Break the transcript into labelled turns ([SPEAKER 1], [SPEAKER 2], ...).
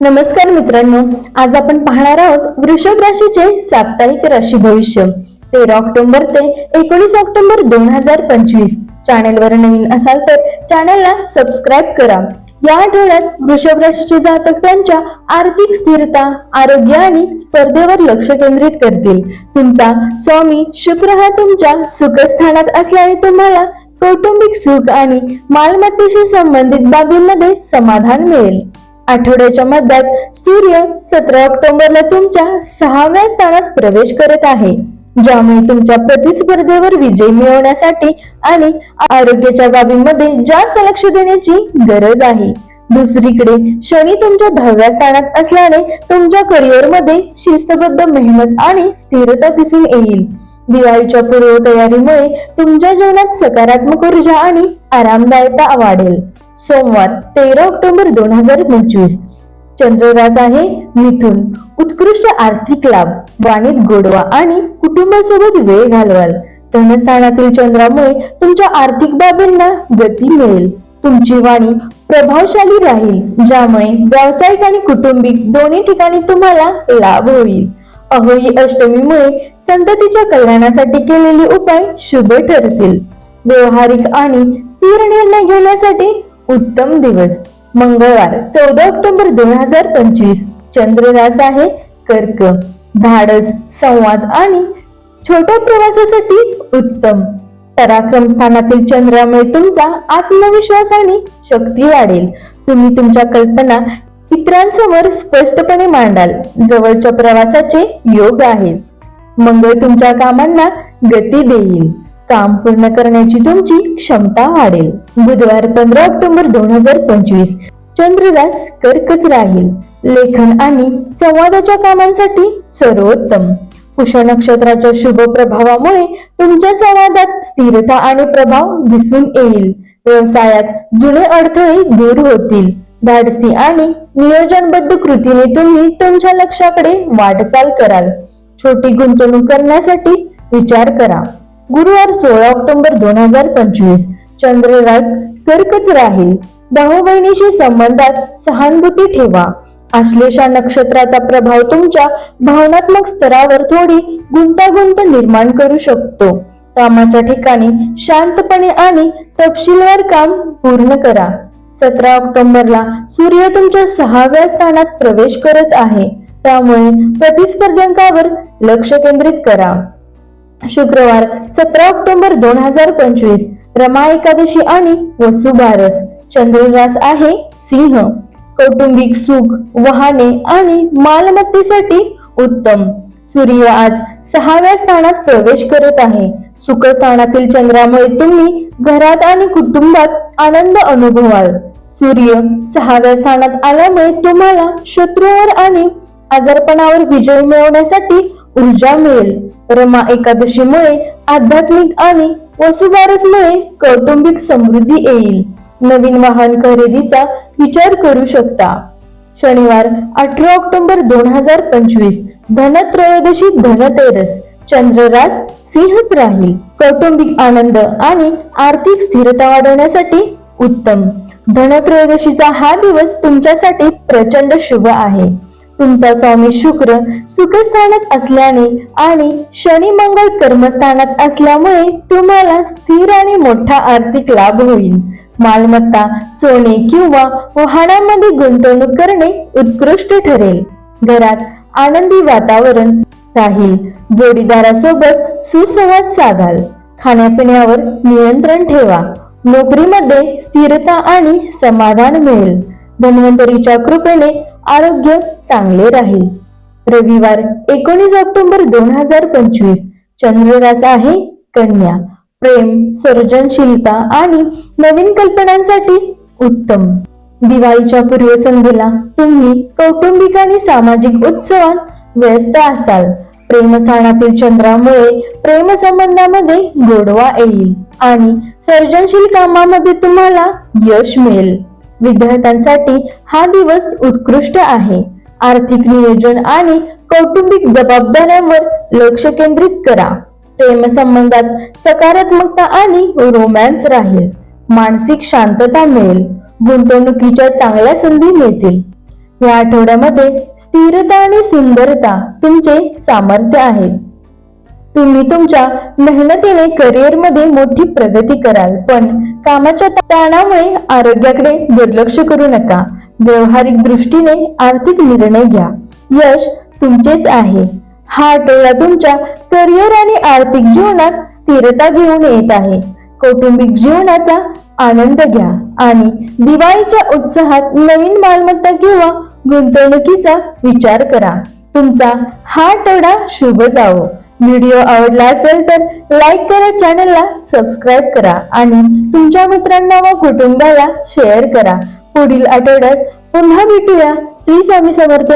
[SPEAKER 1] नमस्कार मित्रांनो आज आपण पाहणार आहोत वृषभ राशीचे साप्ताहिक राशी भविष्य. तेरा ऑक्टोबर ते एकोणीस ऑक्टोबर दोन हजार पंचवीस. चॅनेलवर नवीन असाल तर चॅनेलला सबस्क्राईब करा. या आठवड्यात वृषभ राशीचे जातक त्यांच्या आर्थिक स्थिरता आरोग्य आणि स्पर्धेवर लक्ष केंद्रित करतील. तुमचा स्वामी शुक्र हा तुमच्या सुखस्थानात असल्याने तुम्हाला कौटुंबिक सुख आणि मालमत्तेशी संबंधित बाबींमध्ये समाधान मिळेल. आठवड्याच्या मध्यात सूर्य सतरा ऑक्टोबरला तुमच्या सहाव्या स्थानात प्रवेश करत आहे. ज्यामुळे तुमच्या प्रतिस्पर्धेवर विजय मिळवण्यासाठी आणि आरोग्याच्या बाबींमध्ये जास्त लक्ष देण्याची गरज आहे. दुसरीकडे शनी तुमच्या दहाव्या स्थानात असल्याने तुमच्या करिअरमध्ये शिस्तबद्ध मेहनत आणि स्थिरता दिसून येईल. दिवाळीच्या पूर्वतयारीमुळे तुमच्या जीवनात सकारात्मक ऊर्जा आणि आरामदायकता वाढेल. सोमवार तेरा ऑक्टोबर दोन हजार पंचवीस. चंद्रराज आहे मिथुन. उत्कृष्ट आर्थिक लाभ वाणीत गोडवा आणि कुटुंबासोबत वेळ घालवाल. धनस्थानातील चंद्रामुळे तुमच्या आर्थिक बाबींना गती मिळेल. तुमची वाणी प्रभावशाली राहील ज्यामुळे व्यावसायिक आणि कुटुंबिक दोन्ही ठिकाणी तुम्हाला लाभ होईल. अहोई अष्टमीमुळे संततीच्या कल्याणासाठी केलेले उपाय शुभ ठरतील. व्यवहारिक आणि स्थिर निर्णय घेण्यासाठी उत्तम दिवस. मंगळवार चौदा ऑक्टोबर दोन हजार पंचवीस. चंद्ररास आहे कर्क. धाडस संवाद आणि छोट्या प्रवासासाठी उत्तम. पराक्रम स्थानातील चंद्रामुळे तुमचा आत्मविश्वास आणि शक्ती वाढेल. तुम्ही तुमच्या कल्पना इतरांसमोर स्पष्टपणे मांडाल. जवळच्या प्रवासाचे योग आहेत मंगळ तुमच्या कामांना गती देईल. काम पूर्ण करण्याची तुमची क्षमता वाढेल. बुधवार पंधरा ऑक्टोबर दोन हजार पंचवीस चंद्ररास कर्कच राहील. लेखन आणि संवादाच्या कामांसाठी सर्वोत्तम. कुश नक्षत्राच्या शुभ प्रभावामुळे तुमच्या संवादात स्थिरता आणि प्रभाव दिसून येईल. व्यवसायात जुने अडथळे दूर होतील. धाडसी आणि नियोजनबद्ध कृतीने तुम्ही तुमच्या लक्ष्याकडे वाटचाल कराल. छोटी गुंतवणूक करण्यासाठी विचार करा. गुरुवार सोळा ऑक्टोबर दोन हजार पंचवीस. चंद्रराज कर्कच राहील. भाऊ बहिणीशी संबंधात सहानुभूती ठेवा. आश्लेषा नक्षत्राचा प्रभाव तुमच्या भावनात्मक स्तरावर थोडी गुंतागुंत निर्माण करू शकतो. कामाच्या ठिकाणी शांतपणे आणि तपशीलवार काम पूर्ण करा. सतरा ऑक्टोबरला सूर्य तुमच्या सहाव्या स्थानात प्रवेश करत आहे. त्यामुळे प्रतिस्पर्धकांवर लक्ष केंद्रित करा. शुक्रवार सतरा ऑक्टोबर दोन हजार पंचवीस रमा एकादशी आणि वसुबारस चंद्ररास आहे सिंह. कौटुंबिक सुख वाहने आणि मालमत्तेसाठी उत्तम. सूर्य आज सहाव्या स्थानात प्रवेश करत आहे. सुखस्थानातील चंद्रामुळे तुम्ही घरात आणि कुटुंबात आनंद अनुभवाल. सूर्य सहाव्या स्थानात आल्यामुळे तुम्हाला शत्रूवर आणि आजारपणावर विजय मिळवण्यासाठी ऊर्जा मिळेल. रमा एकादशीमुळे आध्यात्मिक आणि वसुबारसमुळे कौटुंबिक समृद्धी येईल. नवीन वाहन खरेदीचा विचार करू शकता. शनिवार अठरा ऑक्टोबर दोन हजार पंचवीस धनत्रयोदशी धनतेरस चंद्ररास सिंहच राहील. कौटुंबिक आनंद आणि आर्थिक स्थिरता वाढवण्यासाठी उत्तम. धनत्रयोदशीचा हा दिवस तुमच्यासाठी प्रचंड शुभ आहे. तुमचा स्वामी शुक्र सुखस्थानात असल्याने आणि शनी मंगळ कर्मस्थानात असल्यामुळे तुम्हाला स्थिर आणि मोठा आर्थिक लाभ होईल. मालमत्ता सोने किंवा वाहनांमध्ये गुंतवणूक करणे उत्कृष्ट ठरेल. घरात आनंदी वातावरण राहील. जोडीदारासोबत सुसंवाद साधाल. खाण्यापिण्यावर नियंत्रण ठेवा. नोकरीमध्ये स्थिरता आणि समाधान मिळेल. धन्वंतरीच्या कृपेने आरोग्य चांगले राहील. रविवार एकोणीस ऑक्टोबर दोन हजार पंचवीस. चंद्ररास आहे कन्या. प्रेम सर्जनशीलता आणि नवीन कल्पनांसाठी उत्तम. दिवाळीच्या पूर्वसंध्येला तुम्ही कौटुंबिक आणि सामाजिक उत्सवात व्यस्त असाल. प्रेमस्थानातील चंद्रामुळे प्रेमसंबंधामध्ये गोडवा येईल आणि सर्जनशील कामामध्ये तुम्हाला यश मिळेल. विद्यार्थ्यांसाठी हा दिवस उत्कृष्ट आहे. आर्थिक नियोजन आणि कौटुंबिक जबाबदाऱ्यांवर लक्ष केंद्रित करा. प्रेम संबंधात सकारात्मकता आणि रोमॅन्स राहील. मानसिक शांतता मिळेल. गुंतवणुकीच्या चांगल्या संधी मिळतील. या आठवड्यामध्ये स्थिरता आणि सुंदरता तुमचे सामर्थ्य आहे. तुम्ही तुमच्या मेहनतीने करिअरमध्ये मोठी प्रगती कराल पण कामाच्या ताणामुळे आरोग्याकडे दुर्लक्ष करू नका. व्यवहारिक दृष्टीने आर्थिक निर्णय घ्या. यश तुमचेच आहे. हा आठवडा तुमच्या करिअर आणि आर्थिक जीवनात स्थिरता घेऊन येत आहे. कौटुंबिक जीवनाचा आनंद घ्या आणि दिवाळीच्या उत्साहात नवीन मालमत्ता किंवा गुंतवणुकीचा विचार करा. तुमचा हा आठवडा शुभ जावो. व्हिडिओ आवडला असेल तर लाईक करा चॅनलला सबस्क्राईब करा आणि तुमच्या मित्रांना व कुटुंबाला शेअर करा. पुढील आठवड्यात पुन्हा भेटूया. श्री स्वामी समर्थ.